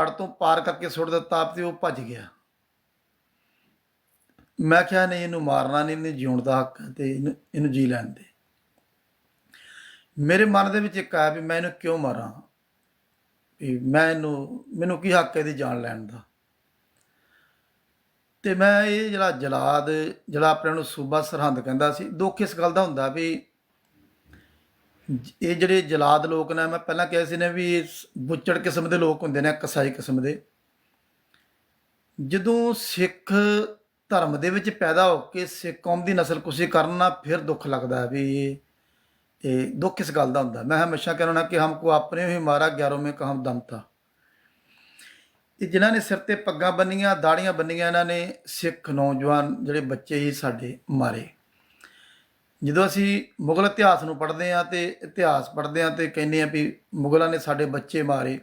ਅੜ ਤੋਂ ਪਾਰ ਕਰਕੇ ਸੁੱਟ ਦਿੱਤਾ ਤੇ ਉਹ ਭੱਜ ਗਿਆ। ਮੈਂ ਕਿਹਾ, ਨਹੀਂ, ਇਹਨੂੰ ਮਾਰਨਾ ਨਹੀਂ, ਇਹਨੂੰ ਜਿਉਣ ਦਾ ਹੱਕ ਹੈ ਤੇ ਇਹਨੂੰ ਇਹਨੂੰ ਜੀ ਲੈਣ ਦੇ। ਮੇਰੇ ਮਨ ਦੇ ਵਿੱਚ ਇੱਕ ਆਇਆ ਵੀ ਮੈਂ ਇਹਨੂੰ ਕਿਉਂ ਮਾਰਾਂ? ਵੀ ਮੈਂ ਇਹਨੂੰ, ਮੈਨੂੰ ਕੀ ਹੱਕ ਹੈ ਇਹਦੀ ਜਾਨ ਲੈਣ ਦਾ? ਤੇ ਮੈਂ ਇਹ ਜਿਹੜਾ ਜਲਾਦ, ਜਿਹੜਾ ਆਪਣੇ ਨੂੰ ਸੂਬਾ ਸਰਹੰਦ ਕਹਿੰਦਾ ਸੀ, ਦੁੱਖ ਇਸ ਗੱਲ ਦਾ ਹੁੰਦਾ ਵੀ ਇਹ ਜਿਹੜੇ ਜਲਾਦ ਲੋਕ ਨੇ, ਮੈਂ ਪਹਿਲਾਂ ਕਿਹਾ ਸੀ ਨੇ ਵੀ ਇਹ ਬੁੱਚੜ ਕਿਸਮ ਦੇ ਲੋਕ ਹੁੰਦੇ ਨੇ, ਕਸਾਈ ਕਿਸਮ ਦੇ। ਜਦੋਂ ਸਿੱਖ ਧਰਮ ਦੇ ਵਿੱਚ ਪੈਦਾ ਹੋ ਕੇ ਸਿੱਖ ਕੌਮ ਦੀ ਨਸਲ ਨਸਲਕੁਸ਼ੀ ਕਰਨਾ ਫਿਰ ਦੁੱਖ ਲੱਗਦਾ ਵੀ ਇਹ ਦੁੱਖ ਇਸ ਗੱਲ ਦਾ ਹੁੰਦਾ ਮੈਂ ਹਮੇਸ਼ਾ ਕਹਿਣਾ ਕਿ ਹਮ ਕੋ ਆਪਣੇ ਹੀ ਮਾਰਾ ਗਿਆਰੋਂ ਮੇਂ ਕਹਮ ਦਮ ਤਾ ਇਹ ਜਿਨ੍ਹਾਂ ਨੇ ਸਿਰ ਤੇ ਪੱਗਾਂ ਬੰਨੀਆਂ, ਦਾੜੀਆਂ ਬੰਨੀਆਂ, ਇਹਨਾਂ ਨੇ ਸਿੱਖ ਨੌਜਵਾਨ ਜਿਹੜੇ ਬੱਚੇ ਹੀ ਸਾਡੇ ਮਾਰੇ। ਜਦੋਂ ਅਸੀਂ ਮੁਗਲ ਇਤਿਹਾਸ ਨੂੰ ਪੜ੍ਹਦੇ ਹਾਂ ਅਤੇ ਇਤਿਹਾਸ ਪੜ੍ਹਦੇ ਹਾਂ ਅਤੇ ਕਹਿੰਦੇ ਹਾਂ ਵੀ ਮੁਗਲਾਂ ਨੇ ਸਾਡੇ ਬੱਚੇ ਮਾਰੇ